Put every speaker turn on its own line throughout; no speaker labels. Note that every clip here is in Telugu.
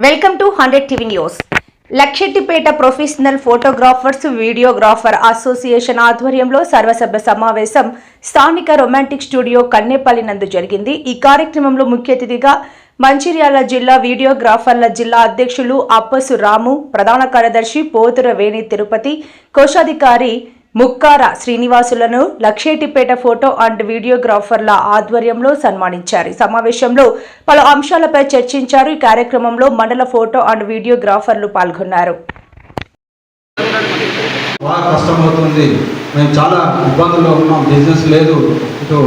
Welcome to hundred TV news Lakshettipet professional photographers videographer association ఆధ్వర్యంలో సర్వసభ్య సమావేశం స్థానిక రొమాంటిక్ స్టూడియో కన్నేపల్లి నందు జరిగింది. ఈ కార్యక్రమంలో ముఖ్య అతిథిగా మంచిర్యాల జిల్లా వీడియోగ్రాఫర్ల జిల్లా అధ్యక్షులు అప్పసు రాము ప్రధాన కార్యదర్శి పోతుర వేణి తిరుపతి కోశాధికారి ముక్కార శ్రీనివాసులను లక్షేటిపేట ఫోటో అండ్ వీడియోగ్రాఫర్ల ఆధ్వర్యంలో సన్మానించారు. సమావేశంలో పలు అంశాలపై చర్చించారు. ఈ కార్యక్రమంలో మండల ఫోటో అండ్ వీడియోగ్రాఫర్లు పాల్గొన్నారు.
బాగా కష్టమవుతుంది. మేము చాలా ఇబ్బందుల్లో ఉన్నాం. బిజినెస్ లేదు. ఇటు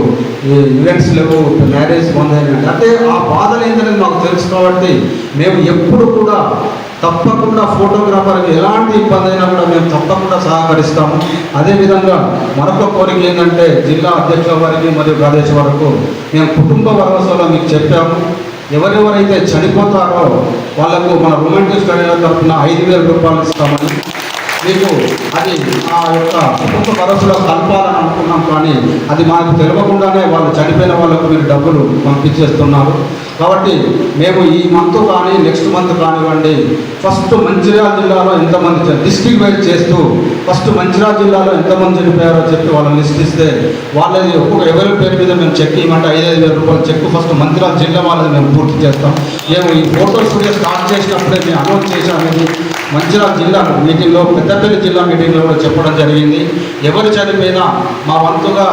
ఈవెంట్స్ లేవు. మ్యారేజ్ బంద్ అంటే ఆ బాధలు ఏంటనేది మాకు తెలుసు కాబట్టి మేము ఎప్పుడు కూడా తప్పకుండా ఫోటోగ్రాఫర్కి ఎలాంటి ఇబ్బంది అయినా కూడా మేము తప్పకుండా సహకరిస్తాము. అదేవిధంగా మరొక కోరిక ఏంటంటే జిల్లా అధ్యక్షుల వారికి మరియు ప్రదేశ వరకు మేము కుటుంబ భరోసాలో మీకు చెప్పాము. ఎవరెవరైతే చనిపోతారో వాళ్ళకు మన రొమాంటిక్ స్టడీల తరఫున ఐదు వేల రూపాయలు ఇస్తామని మీకు అది ఆ యొక్క కుటుంబ భరోసాలో కలపాలని అనుకున్నాం కానీ అది మాకు తెలియకుండానే వాళ్ళు చనిపోయిన వాళ్ళకు మీరు డబ్బులు పంపించేస్తున్నారు. కాబట్టి మేము ఈ మంత్ కానీ నెక్స్ట్ మంత్ కానివ్వండి ఫస్ట్ మంచిర్యాల జిల్లాలో ఎంతమంది డిస్ట్రిక్ట్ వైజ్ చేస్తూ ఫస్ట్ మంచిర్యాల జిల్లాలో ఎంతమంది చనిపోయారో చెప్పి వాళ్ళని లిస్ట్ ఇస్తే వాళ్ళది ఒక్కొక్క ఎవరి పేరు మీద మేము చెక్ ఇవ్వమంటే ఐదు ఐదు వేల రూపాయలు చెక్ ఫస్ట్ మంచిర్యాల జిల్లా వాళ్ళని మేము పూర్తి చేస్తాం. మేము ఈ ఫోటో స్టూడియో స్టార్ట్ చేసినప్పుడే మేము అనౌన్స్ చేశామని మంచిర్యాల జిల్లా మీటింగ్లో పెద్దపల్లి జిల్లా మీటింగ్లో కూడా చెప్పడం జరిగింది. ఎవరు చనిపోయినా మా వంతుగా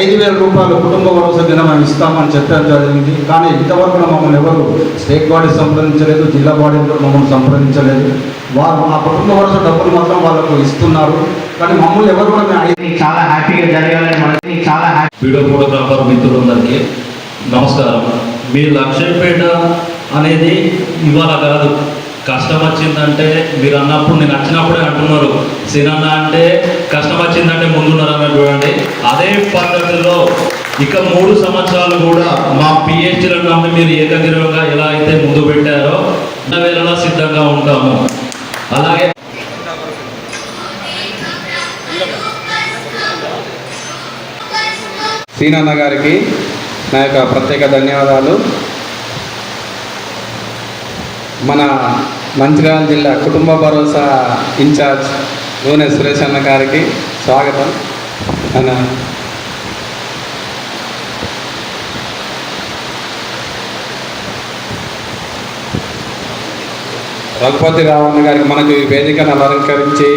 ఐదు వేల రూపాయలు కుటుంబ భరోసా కింద మేము ఇస్తామని చెప్పడం జరిగింది. కానీ ఇంతవరకు మమ్మల్ని ఎవరు స్టేట్ బాడీ సంప్రదించలేదు జిల్లా బాడీ కూడా మమ్మల్ని సంప్రదించలేదు. వారు ఆ కుటుంబ భరోసా డబ్బులు మాత్రం వాళ్ళకు ఇస్తున్నారు. కానీ మమ్మల్ని ఎవరు కూడా మేము
చాలా హ్యాపీగా జరగాలని మనకి చాలా హ్యాపీ
వీడియో ఫోటోగ్రాఫర్ మిత్రులందరికీ నమస్కారం. మీ లక్ష్యపేట అనేది ఇవాళ కాదు కష్టం వచ్చిందంటే మీరు అన్నప్పుడు నేను వచ్చినప్పుడే అంటున్నారు. సినన్న అంటే కష్టం వచ్చిందంటే ముందున్నారని చూడండి. అదే పద్ధతిలో ఇక మూడు సంవత్సరాలు కూడా మా పిహెచ్లను నమ్మి మీరు ఏకగ్రీవంగా ఎలా అయితే ముందు పెట్టారో వేళలా సిద్ధంగా ఉంటాము. అలాగే
సీనన్న గారికి నా యొక్క ప్రత్యేక ధన్యవాదాలు. మన మంచిర్యాల జిల్లా కుటుంబ భరోసా ఇన్ఛార్జ్ నూనె సురేష్ అన్న గారికి స్వాగతం. అన్న. రఘుపతి రావణ గారికి మనకు ఈ వేదికను అలంకరించి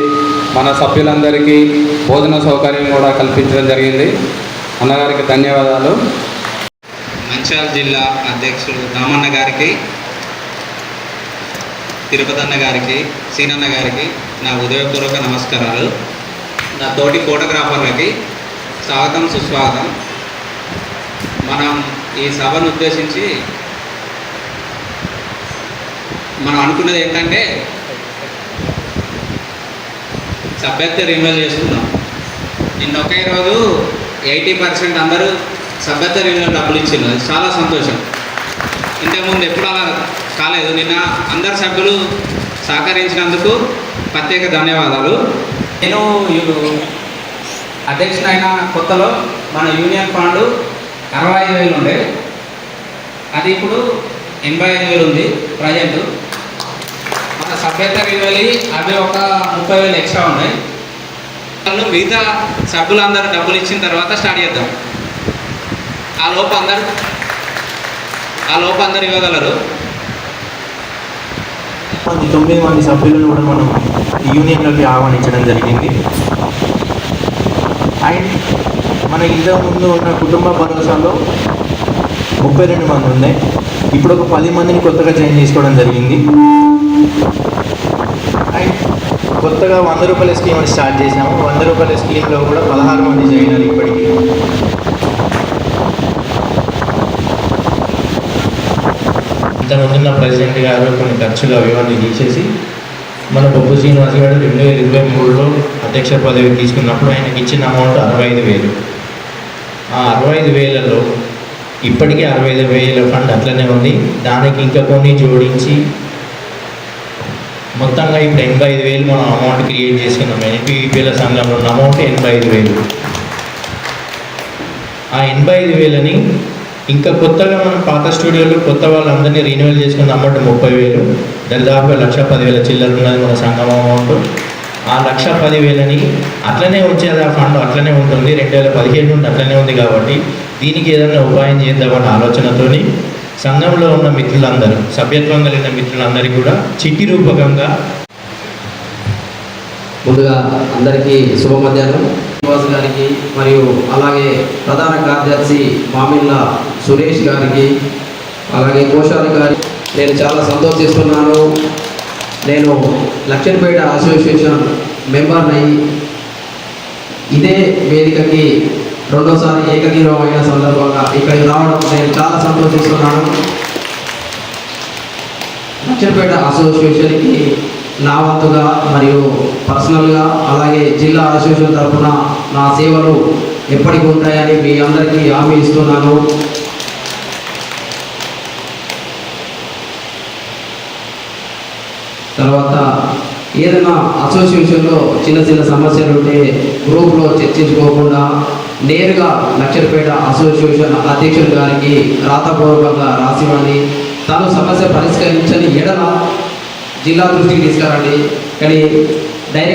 మన సభ్యులందరికీ భోజన సౌకర్యం కూడా కల్పించడం జరిగింది. అన్నగారికి ధన్యవాదాలు.
మంచిర్యాల జిల్లా అధ్యక్షుడు రామన్న గారికి తిరుపతి అన్న గారికి సీనన్న గారికి నా ఉదయపూర్వక నమస్కారాలు. నా తోటి ఫోటోగ్రాఫర్లకి స్వాగతం సుస్వాగతం. మనం ఈ సభను ఉద్దేశించి మనం అనుకున్నది ఏంటంటే సభ్యత్వ రిన్యూవల్ చేసుకున్నాం నిన్న ఒకే రోజు ఎయిటీ పర్సెంట్ అందరూ సభ్యత్వ రిన్యూవల్ డబ్బులు ఇచ్చింది చాలా సంతోషం. ఇంతకుముందు ఎప్పుడు అలా కాలేదు. నిన్న అందరు సభ్యులు సహకరించినందుకు ప్రత్యేక ధన్యవాదాలు. నేను అధ్యక్షుడైన కొత్తలో మన యూనియన్ ఫండ్ అరవై ఐదు వేలు ఉండే. అది ఇప్పుడు ఎనభై ఐదు వేలు ఉంది ప్రజెంట్. మన సభ్యత్వ వెళ్ళి అవి ఒక ముప్పై వేలు ఎక్స్ట్రా ఉన్నాయి. వాళ్ళు మిగతా సభ్యులందరూ డబ్బులు ఇచ్చిన తర్వాత స్టార్ట్ చేద్దాం. ఆ లోపు అందరు ఆ లోపు అందరు ఇవ్వగలరు.
మంది తొమ్మిది మంది సభ్యులను కూడా మనం యూనియన్లోకి ఆహ్వానించడం జరిగింది. అండ్ మన ఇంతకు ముందు ఉన్న కుటుంబ భరోసాలో ముప్పై రెండు మంది ఉన్నాయి ఇప్పుడు ఒక పది మందిని కొత్తగా జాయిన్ చేసుకోవడం జరిగింది. అండ్ కొత్తగా వంద రూపాయల స్కీమ్ స్టార్ట్ చేసాము వంద రూపాయల స్కీమ్లో కూడా పదహారు మంది జాయిన్ అయ్యారు ఇప్పటికీ. ఇంతకుముందున్న ప్రెసిడెంట్ గారు కొన్ని ఖర్చులు అవి తీసేసి మన బొబ్బు శ్రీనివాస్ గారు రెండు వేల ఇరవై మూడులో అధ్యక్ష పదవి తీసుకున్నప్పుడు ఆయనకి ఇచ్చిన అమౌంట్ అరవై ఐదు వేలు. ఆ అరవై ఐదు వేలలో ఇప్పటికీ అరవై ఐదు వేల ఫండ్ అట్లనే ఉంది. దానికి ఇంకా కొన్ని జోడించి మొత్తంగా ఇప్పుడు ఎనభై ఐదు వేలు మనం అమౌంట్ క్రియేట్ చేసుకున్నాం. ఎన్పీవీపీల సంఘంలో ఉన్న అమౌంట్ ఎనభై ఐదు వేలు. ఆ ఎనభై ఐదు వేలని ఇంకా కొత్తగా మనం పాత స్టూడియోలు కొత్త వాళ్ళందరినీ రీన్యూవల్ చేసుకున్న అమౌంట్ ముప్పై వేలు. దాదాపు లక్ష పదివేల చిల్లర ఉన్నది మన సంఘం అమౌంట్ ఆ లక్ష పదివేలని అట్లనే ఉంచేది ఆ ఫండ్ అట్లనే ఉంటుంది. రెండు వేల పదిహేను నుండి అట్లనే ఉంది కాబట్టి దీనికి ఏదైనా ఉపాయం చేద్దామన్న ఆలోచనతోని సంఘంలో ఉన్న మిత్రులందరూ సభ్యత్వం కలిగిన మిత్రులందరికీ కూడా చిట్టి రూపకంగా
ముందుగా అందరికీ శుభ మధ్యాహ్నం శ్రీనివాస్ గారికి మరియు అలాగే ప్రధాన కార్యదర్శి మామిళ్ళ సురేష్ గారికి అలాగే కోశాలి గారి నేను చాలా సంతోషిస్తున్నాను. నేను లక్ష్మీపేట అసోసియేషన్ మెంబర్నై ఇదే వేదికకి రెండోసారి ఏకగ్రీవం అయిన సందర్భంగా ఇక్కడికి రావడం నేను చాలా సంతోషిస్తున్నాను. లక్ష్మీపేట అసోసియేషన్కి నా వంతుగా మరియు పర్సనల్గా అలాగే జిల్లా అసోసియేషన్ తరఫున నా సేవలు ఎప్పటికి ఉంటాయని మీ అందరికీ హామీ ఇస్తున్నాను. తర్వాత ఏదైనా అసోసియేషన్లో చిన్న చిన్న సమస్యలు ఉంటే గ్రూప్లో చర్చించుకోకుండా నేరుగా లక్షలపేట అసోసియేషన్ అధ్యక్షుడు గారికి రాతపూర్వకంగా రాసివ్వండి. తను సమస్య పరిష్కరించని ఎడల జిల్లా దృష్టికి తీసుకురండి. కానీ